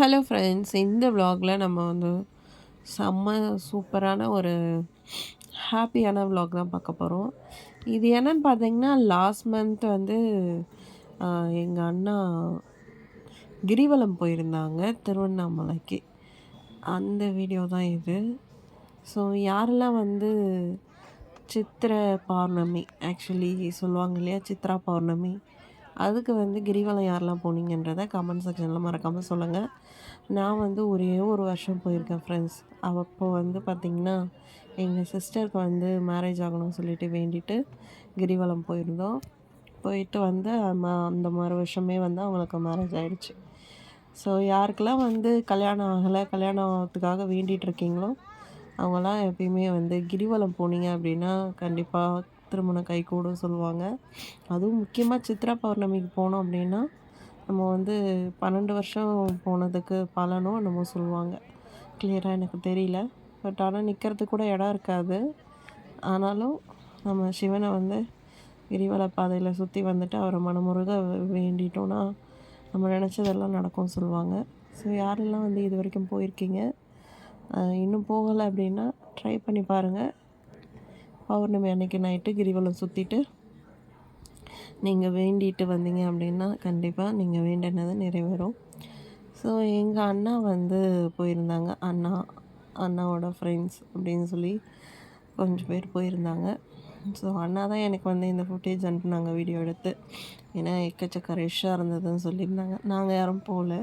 Hello friends இந்த விலாகில் நம்ம வந்து செம்ம சூப்பரான ஒரு ஹாப்பியான விலாக் தான் பார்க்க போகிறோம் இது என்னன்னு பார்த்தீங்கன்னா லாஸ்ட் மந்த் வந்து எங்கள் அண்ணா கிரிவலம் போயிருந்தாங்க திருவண்ணாமலைக்கு. அந்த வீடியோ தான் இது. ஸோ யாரெல்லாம் வந்து சித்திர பௌர்ணமி ஆக்சுவலி சொல்லுவாங்க இல்லையா சித்ரா பௌர்ணமி அதுக்கு வந்து கிரிவலம் யாரெல்லாம் போனீங்கன்றதை கமெண்ட் செக்ஷனில் மறக்காமல் சொல்லுங்கள் நான் வந்து ஒரே ஒரு வருஷம் போயிருக்கேன் ஃப்ரெண்ட்ஸ் அப்போ வந்து பார்த்திங்கன்னா எங்கள் சிஸ்டருக்கு வந்து மேரேஜ் ஆகணும்னு சொல்லிட்டு வேண்டிட்டு கிரிவலம் போயிருந்தோம். போயிட்டு வந்து அந்த மறு வருஷமே வந்து அவங்களுக்கு மேரேஜ் ஆகிடுச்சு ஸோ யாருக்கெல்லாம் வந்து கல்யாணம் ஆகலை கல்யாணம் ஆகிறதுக்காக வேண்டிகிட்டு இருக்கீங்களோ அவங்களாம் எப்பயுமே வந்து கிரிவலம் போனீங்க அப்படின்னா கண்டிப்பாக திருமணம் கைகூடும் சொல்லுவாங்க. அதுவும் முக்கியமாக சித்ரா பௌர்ணமிக்கு போனோம் அப்படின்னா நம்ம வந்து பன்னெண்டு வருஷம் போனதுக்கு பலனும் என்னமோ சொல்லுவாங்க. கிளியராக எனக்கு தெரியல. பட் ஆனால் நிற்கிறதுக்கு கூட இடம் இருக்காது. ஆனாலும் நம்ம சிவனை வந்து கிரிவல பாதையில் சுற்றி வந்துட்டு அவரை மனமுருக வேண்டிட்டோன்னா நம்ம நினச்சதெல்லாம் நடக்கும்னு சொல்லுவாங்க. ஸோ யாரெல்லாம் வந்து இது வரைக்கும் போயிருக்கீங்க? இன்னும் போகலை அப்படின்னா ட்ரை பண்ணி பாருங்கள் பௌர்ணமி அன்னைக்கு நைட்டு கிரிவலம் சுற்றிட்டு நீங்கள் வேண்டிட்டு வந்தீங்க அப்படின்னா கண்டிப்பாக நீங்கள் வேண்டினது நிறைவேறும். ஸோ எங்கள் அண்ணா வந்து போயிருந்தாங்க. அண்ணா அண்ணாவோட ஃப்ரெண்ட்ஸ் அப்படின்னு சொல்லி கொஞ்சம் பேர் போயிருந்தாங்க. ஸோ அண்ணா தான் எனக்கு வந்து இந்த ஃபுட்டேஜ் அனுப்புனாங்க வீடியோ எடுத்து. ஏன்னா எக்கச்சக்க ரஷ்ஷாக இருந்ததுன்னு சொல்லியிருந்தாங்க. நாங்கள் யாரும் போகல.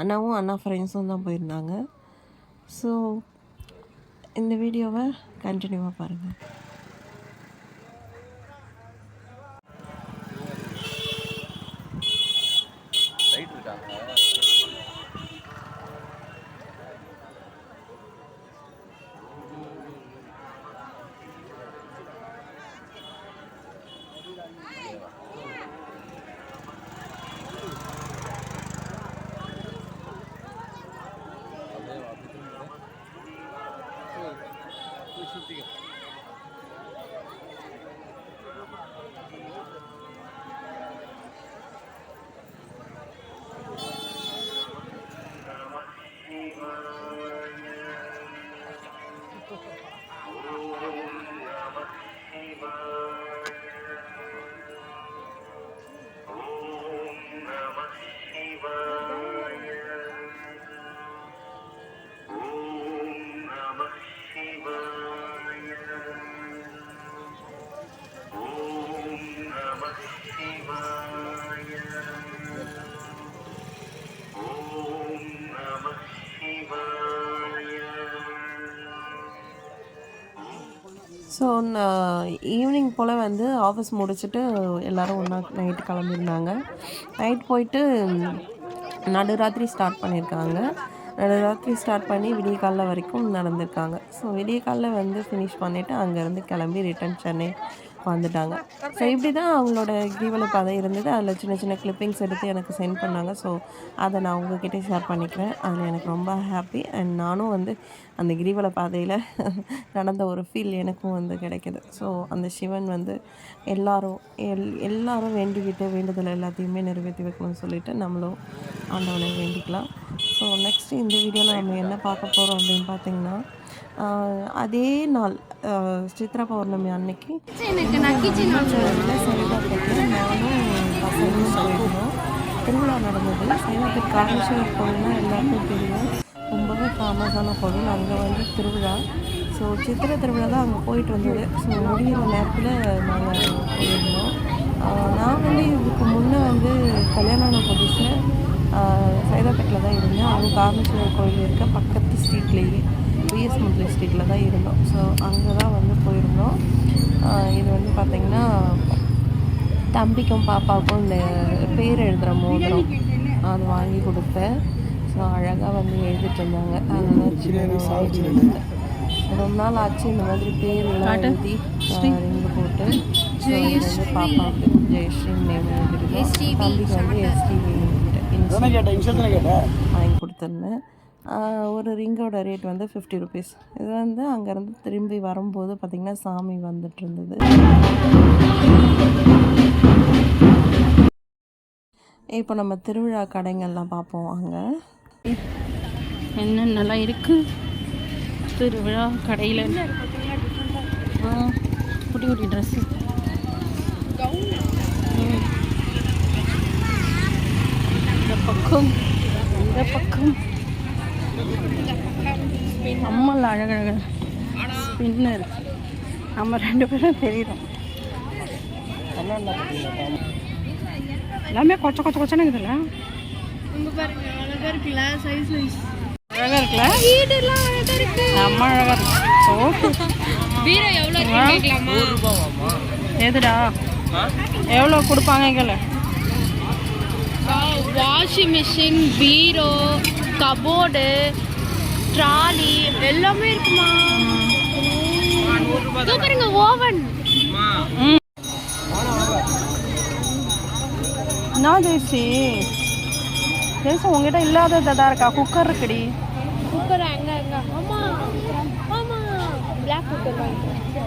அண்ணாவும் அண்ணா ஃப்ரெண்ட்ஸும் தான் போயிருந்தாங்க. ஸோ இந்த வீடியோவை கண்டினியூவாக பாருங்கள் ரைட் ஸோ நான் ஈவினிங் போல் வந்து ஆஃபீஸ் முடிச்சுட்டு எல்லோரும் ஒன்றா நைட்டு கிளம்பியிருந்தாங்க. நைட் போயிட்டு நடுராத்திரி ஸ்டார்ட் பண்ணியிருக்காங்க. நடுராத்திரி ஸ்டார்ட் பண்ணி விடிய காலைல வரைக்கும் நடந்திருக்காங்க. ஸோ விடிய காலைல வந்து ஃபினிஷ் பண்ணிவிட்டு அங்கேருந்து கிளம்பி ரிட்டர்ன் சென்னை உட்காந்துட்டாங்க. ஸோ இப்படி தான் அவங்களோட கிரிவல பாதை இருந்தது. அதில் சின்ன சின்ன கிளிப்பிங்ஸ் எடுத்து எனக்கு சென்ட் பண்ணாங்க. ஸோ அதை நான் உங்ககிட்ட ஷேர் பண்ணிக்கிறேன். அதில் எனக்கு ரொம்ப ஹாப்பி அண்ட் நானும் வந்து அந்த கிரிவல பாதையில் நடந்த ஒரு ஃபீல் எனக்கும் வந்து கிடைக்குது. ஸோ அந்த சிவன் வந்து எல்லாரும் எல் எல்லாரும் வேண்டிக்கிட்டு வேண்டுதல் எல்லாத்தையுமே நிறைவேற்றி வைக்கணும்னு சொல்லிட்டு நம்மளும் ஆண்டவனை வேண்டிக்கலாம். ஸோ நெக்ஸ்ட் இந்த வீடியோவில் நம்ம என்ன பார்க்க போகிறோம் அப்படின்னு பார்த்தீங்கன்னா அதே நாள் சித்ரா பௌர்ணமி அன்னைக்கு திருவிழா நடந்தது. சைதாப்பேட் காமேஸ்வரர் கோவில்னா எல்லாருக்கும் தெரியும். ரொம்பவே ஃபேமஸான கோவில். அங்கே வந்து திருவிழா. ஸோ சித்திரை திருவிழா தான் அங்கே போயிட்டு வந்தது ஸோ முடிகிற நேரத்தில் நாங்கள் போயிருந்தோம். நான் வந்து இதுக்கு முன்னே வந்து கல்யாணம் புதுசில் சைதாப்பேட்டில் தான் இருந்தேன். அவங்க காமேஸ்வரர் கோயில் இருக்க. பக்கத்து ஸ்ட்ரீட்லேயே பிஎஸ் முட்லி ஸ்ட்ரீட்டில் தான் இருந்தோம். ஸோ அங்கே தான் வந்து போயிருந்தோம். இது வந்து பார்த்திங்கன்னா தம்பிக்கும் பாப்பாவுக்கும் இந்த பேர் எழுதுகிற மோதிரம். அது வாங்கி கொடுத்தேன். ஸோ அழகாக வந்து எழுதிட்டு இருந்தாங்க. ரொம்ப நாள் ஆச்சு இந்த மாதிரி பேர் எழுதி ரிங்கு போட்டு. பாப்பாவுக்கு ஜெயஸ்ரீ நேம் எழுதிருக்கோம் தம்பிக்கு வந்து எஸ்டிவி வாங்கி கொடுத்துருந்தேன். ஒரு ரிங்கோட ரேட் வந்து ஃபிஃப்டி ருபீஸ் இது வந்து அங்கேருந்து திரும்பி வரும்போது பார்த்திங்கன்னா சாமி வந்துட்டு இருந்தது இப்போ நம்ம திருவிழா கடைங்கள்லாம் பார்ப்போம் அங்கே. என்னென்னலாம் இருக்குது திருவிழா கடையில். குட்டி குட்டி ட்ரெஸ்ஸு இந்த பக்கம் இந்த பக்கம். அழகழக ஸ்பின்னர் நம்ம ரெண்டு பேரும் தெரியுறோம். எல்லாமே கொச்ச கொச்ச கொச்சன்னு இருக்குதுல்ல? அழகா இருக்குல்ல அழகா இருக்கு. செம்ம அழகா இருக்கு. சோப்பு பீரோ எவ்வளோ இருக்கு கேட்கலாமா? எதுடா? எவ்வளோ கொடுப்பாங்க கேளு washing machine bureau cupboard trolley எல்லாமே இருக்குமா? பாருங்க ஓவன். என்ன ஜெயஸ்ரீ? ஜெயஸ்ரீ உங்ககிட்ட இல்லாததா இருக்கா? குக்கர் இருக்குடி. குக்கர் அங்க அங்க. ஆமா ஆமா பிளாக் குக்கர்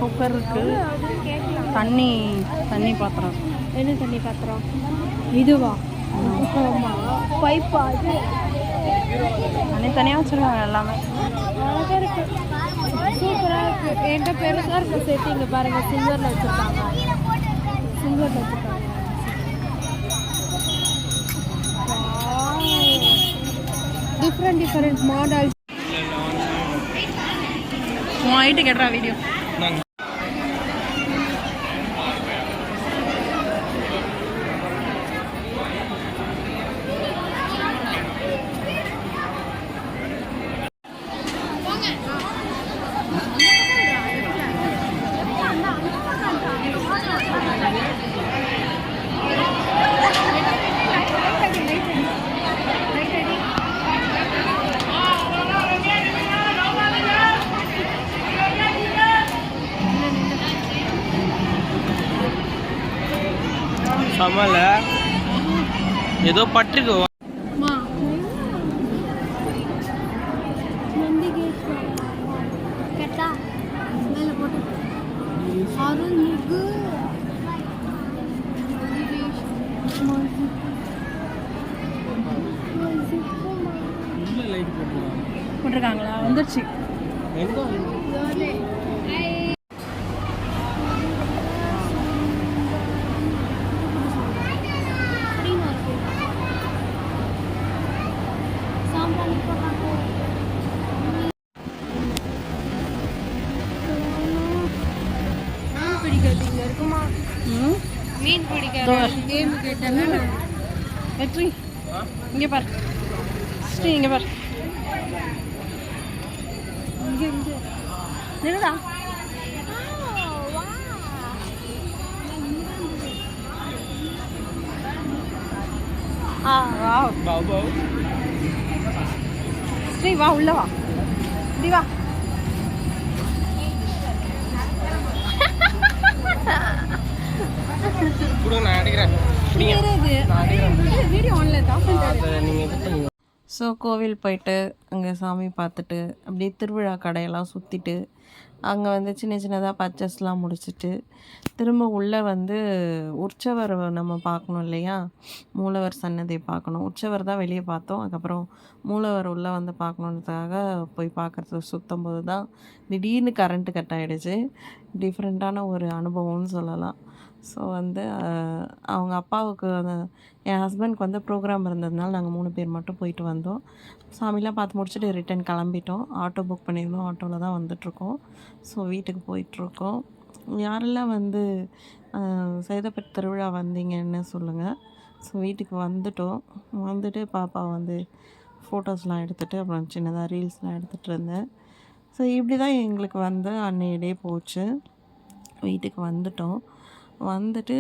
குக்கர் இருக்கு. தண்ணி தண்ணி பாத்திரம். என்ன தண்ணி பாத்திரம்? இதுவா? ஆமா. பைப்பா தனித்தனியாக வச்சுருக்காங்க எல்லாமே. அழகா இருக்கு. சூப்பரா இருக்கு. என்கிட்ட பெருசா இருக்கு செட் இங்க பாருங்க. சில்வர்ல வச்சிருக்காங்க. சில்வர்ல வச்சிருக்காங்க. டிஃப்ரெண்ட் டிஃப்ரெண்ட் மாடல் உன் ஹைட்டு கேட்டுறா வீடியோ ஏதோ பட்டிருக்கு. போட்டிருக்காங்களா? வந்துருச்சு. வெற்றி இங்கே பார் ஸ்ரீ இங்கே பார் இங்க இங்க நில்லுடா ஆ வா பாபா ஸ்ரீ வா உள்ள வா இப்படி வா கொடுங்க நான் அடிக்கிறேன் ஸோ கோவில் போயிட்டு அங்கே சாமி பார்த்துட்டு அப்படியே திருவிழா கடையெல்லாம் சுற்றிட்டு அங்கே வந்து சின்ன சின்னதாக பர்ச்சேஸ்லாம் முடிச்சிட்டு திரும்ப உள்ளே வந்து உற்சவர் நம்ம பார்க்கணும் இல்லையா? மூலவர் சன்னதி பார்க்கணும். உற்சவர் தான் வெளியே பார்த்தோம். அதுக்கப்புறம் மூலவர் உள்ளே வந்து பார்க்கணுன்றதுக்காக போய் பார்க்குறது சுத்தம் போது தான் திடீர்னு கரண்ட்டு கட் ஆகிடுச்சு டிஃப்ரெண்ட்டான ஒரு அனுபவம்னு சொல்லலாம். ஸோ வந்து அவங்க அப்பாவுக்கு அந்த என் ஹஸ்பண்ட்க்கு வந்து ப்ரோக்ராம் இருந்ததுனால நாங்கள் மூணு பேர் மட்டும் போயிட்டு வந்தோம். சாமிலாம் பார்த்து முடிச்சுட்டு ரிட்டன் கிளம்பிட்டோம். ஆட்டோ புக் பண்ணியிருந்தோம். ஆட்டோவில் தான் வந்துட்ருக்கோம் ஸோ வீட்டுக்கு போயிட்டுருக்கோம். யாரெல்லாம் வந்து சேதப்பட்டு திருவிழா வந்தீங்கன்னு சொல்லுங்கள் ஸோ வீட்டுக்கு வந்துட்டோம். வந்துட்டு பாப்பா வந்து ஃபோட்டோஸ்லாம் எடுத்துகிட்டு அப்புறம் சின்னதாக ரீல்ஸ்லாம் எடுத்துகிட்டு இருந்தேன். ஸோ இப்படி தான் எங்களுக்கு வந்து அன்னைய டே போச்சு. வீட்டுக்கு வந்துட்டோம். வந்துட்டு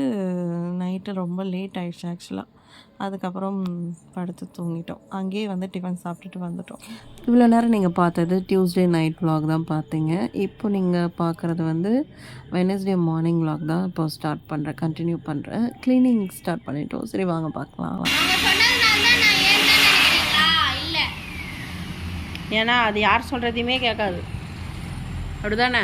நைட்டு ரொம்ப லேட் ஆயிடுச்சு ஆக்சுவலாக அதுக்கப்புறம் படுத்து தூங்கிட்டோம். அங்கேயே வந்து டிஃபன் சாப்பிட்டுட்டு வந்துட்டோம். இவ்வளோ நேரம் நீங்கள் பார்த்தது டியூஸ்டே நைட் vlog தான் பார்த்தீங்க. இப்போ நீங்கள் பார்க்குறது வந்து வெனஸ்டே மார்னிங் vlog தான் இப்போ ஸ்டார்ட் பண்ணுறேன் கண்டினியூ பண்ணுறேன் க்ளீனிங் ஸ்டார்ட் பண்ணிட்டோம். சரி வாங்க பார்க்கலாம். ஏன்னா அது யார் சொல்கிறதையுமே கேட்காது. அப்படிதானே?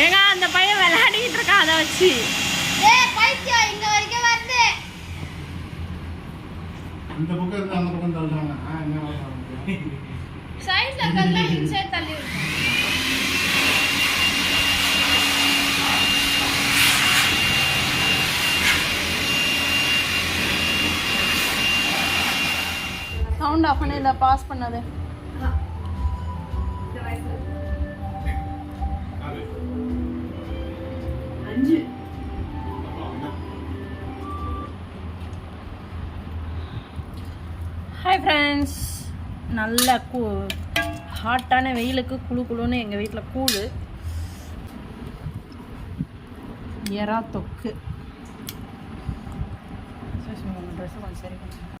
ஏங்க அந்த பையன் விளையாடிட்டு இருக்கான் அதை வச்சு. ஏய் பைத்தியம் இங்க வரைக்கும் வருது. இந்த பக்கம் இருந்து அந்த பக்கம் தள்ளுறாங்க. என்ன? சைடுல இருக்கறதெல்லாம் இன்சைட் தள்ளி சவுண்ட் ஆஃப் பண்ண இல்லை பாஸ் பண்ணது. ஹாய் ஃப்ரெண்ட்ஸ் நல்ல கூ ஹாட்டான வெயிலுக்கு குளு குளுன்னு எங்கள் வீட்டில் கூழு. எறா தொக்கு. ட்ரெஸ்ஸு கொஞ்சம் சரி பண்ணு.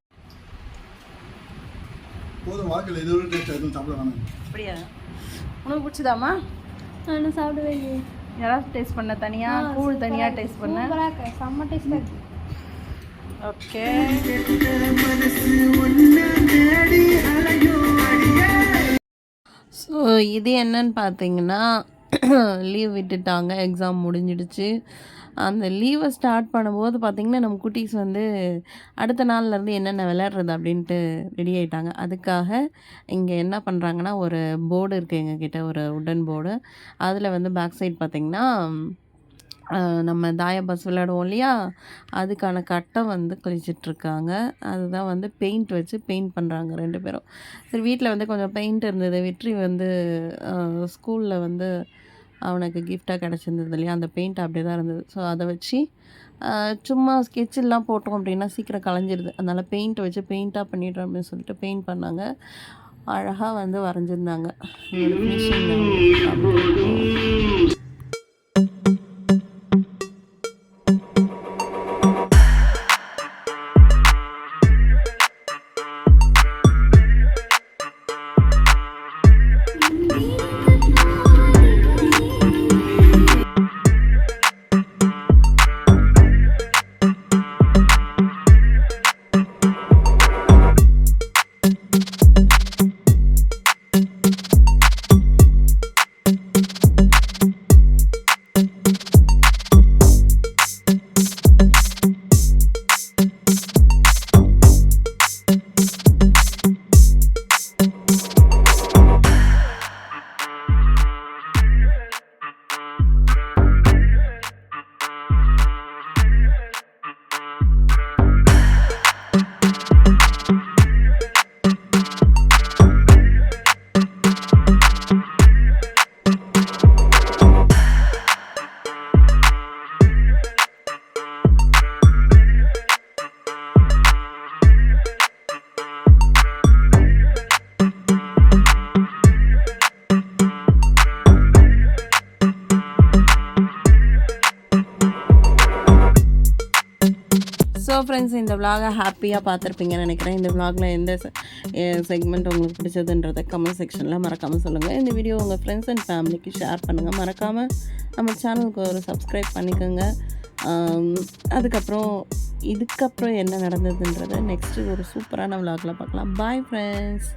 போதும் வாழ்க்கையில் இது ஒரு டேஸ்ட் எதுவும் சாப்பிட வேணாம். அப்படியா? உனக்கு பிடிச்சதாம்மா? நான் சாப்பிடவே இல்லையே. யாராவது டேஸ்ட் பண்ண தனியா? கூழ் தனியா டேஸ்ட் பண்ண? செம்ம டேஸ்டா இருக்கு. ஓகே. ஸோ இது என்னன்னு பார்த்தீங்கன்னா லீவ் விட்டுட்டாங்க. எக்ஸாம் முடிஞ்சிடுச்சு. அந்த லீவை ஸ்டார்ட் பண்ணும்போது பார்த்திங்கன்னா நம்ம குட்டீஸ் வந்து அடுத்த நாள்லேருந்து என்னென்ன விளையாடுறது அப்படின்ட்டு ரெடி ஆகிட்டாங்க அதுக்காக இங்கே என்ன பண்ணுறாங்கன்னா ஒரு போர்டு இருக்குது எங்ககிட்ட ஒரு உடன் போர்டு அதில் வந்து பேக் சைட் பார்த்திங்கன்னா நம்ம தாய பஸ் விளையாடுவோம் இல்லையா? அதுக்கான கட்டை வந்து கழிச்சிட்ருக்காங்க. அதுதான் வந்து பெயிண்ட் வச்சு பெயிண்ட் பண்ணுறாங்க ரெண்டு பேரும். சரி வீட்டில் வந்து கொஞ்சம் பெயிண்ட் இருந்தது. வெற்றி வந்து ஸ்கூலில் வந்து அவனுக்கு கிஃப்டாக கிடச்சிருந்தது இல்லையா? அந்த பெயிண்ட் அப்படியே தான் இருந்தது. ஸோ அதை வச்சு சும்மா ஸ்கெட்செல்லாம் போட்டோம் அப்படின்னா சீக்கிரம் கலைஞ்சிருது. அதனால் பெயிண்ட் வச்சு பெயிண்ட்டாக பண்ணிடுறோம் அப்படின்னு சொல்லிட்டு பெயிண்ட் பண்ணாங்க. அழகாக வந்து வரைஞ்சிருந்தாங்க. ஸோ ஃப்ரெண்ட்ஸ் இந்த விலாகை ஹாப்பியாக பார்த்துருப்பீங்கன்னு நினைக்கிறேன். இந்த விலாகில் எந்த செக்மெண்ட் உங்களுக்கு பிடிச்சதுன்றதை கமெண்ட் செக்ஷனில் மறக்காமல் சொல்லுங்கள் இந்த வீடியோ உங்கள் ஃப்ரெண்ட்ஸ் அண்ட் ஃபேமிலிக்கு ஷேர் பண்ணுங்கள் மறக்காமல் நம்ம சேனலுக்கு ஒரு சப்ஸ்கிரைப் பண்ணிக்கோங்க. அதுக்கப்புறம் இதுக்கப்புறம் என்ன நடந்ததுன்றதை நெக்ஸ்ட்டு ஒரு சூப்பரான விலாகில் பார்க்கலாம். Bye friends